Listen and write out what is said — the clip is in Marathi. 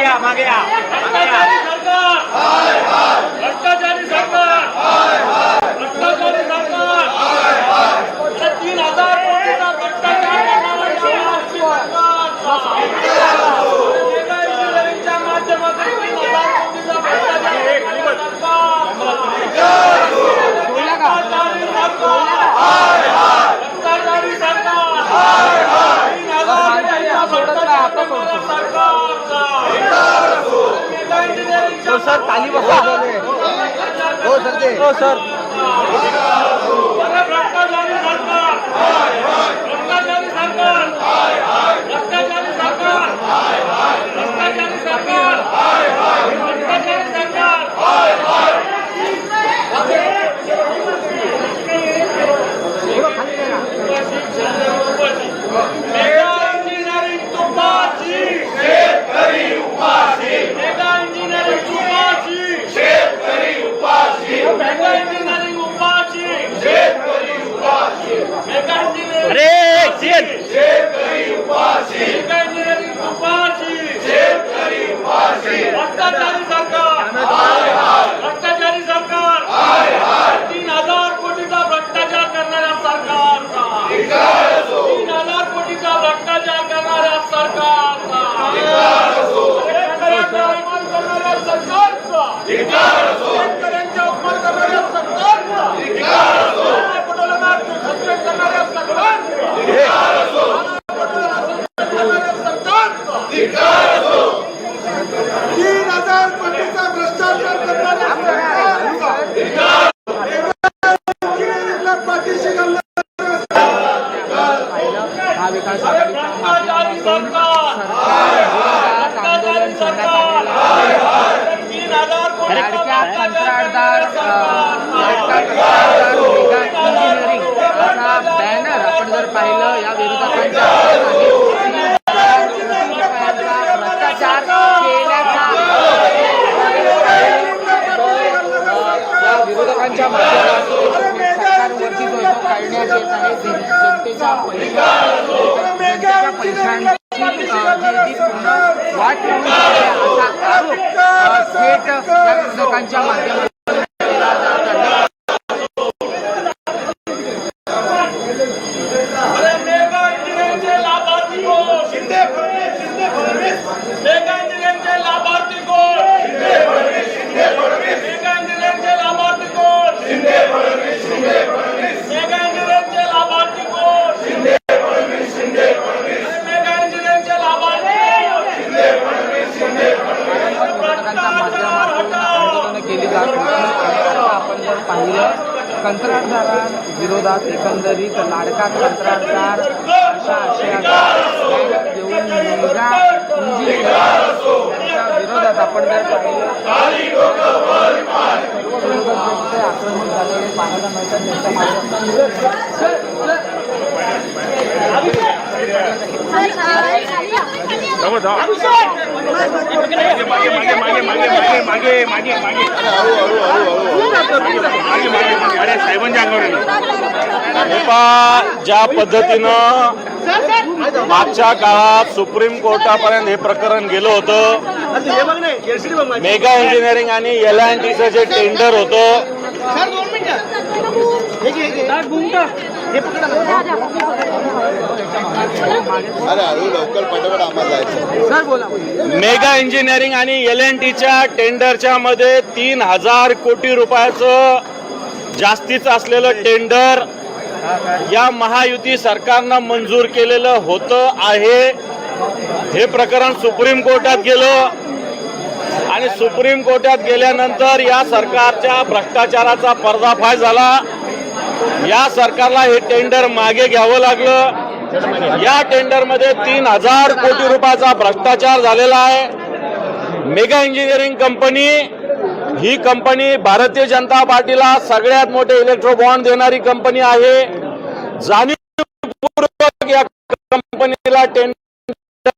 ગયા માગ્યા માગ્યા ताली बसा हो सर हो सर अरे मेगा इंजिनिअरिंग तुपाची शेतकरी उपाशी भ्रष्टाचारी सरकार. भ्रष्टाचारी सरकार. तीन हजार कोटीचा भ्रष्टाचार करणाऱ्या सरकारचा. तीन हजार कोटीचा भ्रष्टाचार करणाऱ्या सरकारचा. करणाऱ्या सरकारचा शेतकऱ्यांचा अपमान करणाऱ्या सरकारचा पटोलेंना सस्पेंड करणाऱ्या सरकारचा करणाऱ्या सरकारचा तीन हजार कोटीचा भ्रष्टाचार करणाऱ्या सरकारचा इंजिनिअरिंगला पाठीशी घालणाऱ्या भ्रष्टाचारी सरकार भ्रष्टाचारी सरकार तीन हजार कोटी लाडक्या कंत्राटदार अ, लाडका कंत्राटदार मेगा इंजिनिअरिंग असा बॅनर आपण जर पाहिलं या विरोधकांच्या. भ्रष्टाचार केल्याचा या विरोधकांच्या माध्यमातून सरकारवरती जो आहे तो काढण्यात येत आहे पैशांची वाट लावून पाहिलं कंत्राटदारांविरोधात एकंदरीत लाडका कंत्राटदार अशा आशयाचा बॅनर घेऊन मेगा इंजिनिअरिंग यांच्या विरोधात आपण जर पाहिलं आक्रमक झालेले पाहायला मिळतात त्यांच्या माध्यमातून मागे मागे मागे मागे मागे मागे मागे मागे मागे मागे मागे अरे ज्या पद्धतीनं मागच्या काळात सुप्रीम कोर्टापर्यंत हे प्रकरण गेलं होतं मेगा इंजिनिअरिंग आणि एल अँड टीचं जे टेंडर होतं मेगा इंजिनिअरिंग आणि एल अँड टीच्या टेंडरच्या मध्ये तीन हजार कोटी रुपयाचं जास्तीचं असलेलं टेंडर या महायुती सरकारनं मंजूर केलेलं होतं आहे. हे प्रकरण सुप्रीम कोर्टात गेलं. आणि सुप्रीम कोर्टात गेल्यानंतर या सरकारच्या भ्रष्टाचाराचा पर्दाफाश झाला. या सरकारला हे टेंडर मागे घ्यावं लागलं. या टेंडरमध्ये तीन हजार कोटी रुपयाचा भ्रष्टाचार झालेला आहे. मेगा इंजिनिअरिंग कंपनी ही कंपनी भारतीय जनता पार्टीला सगळ्यात मोठे इलेक्ट्रो बॉन्ड देणारी कंपनी आहे. जाणीवपूर्वक या कंपनीला टेंडर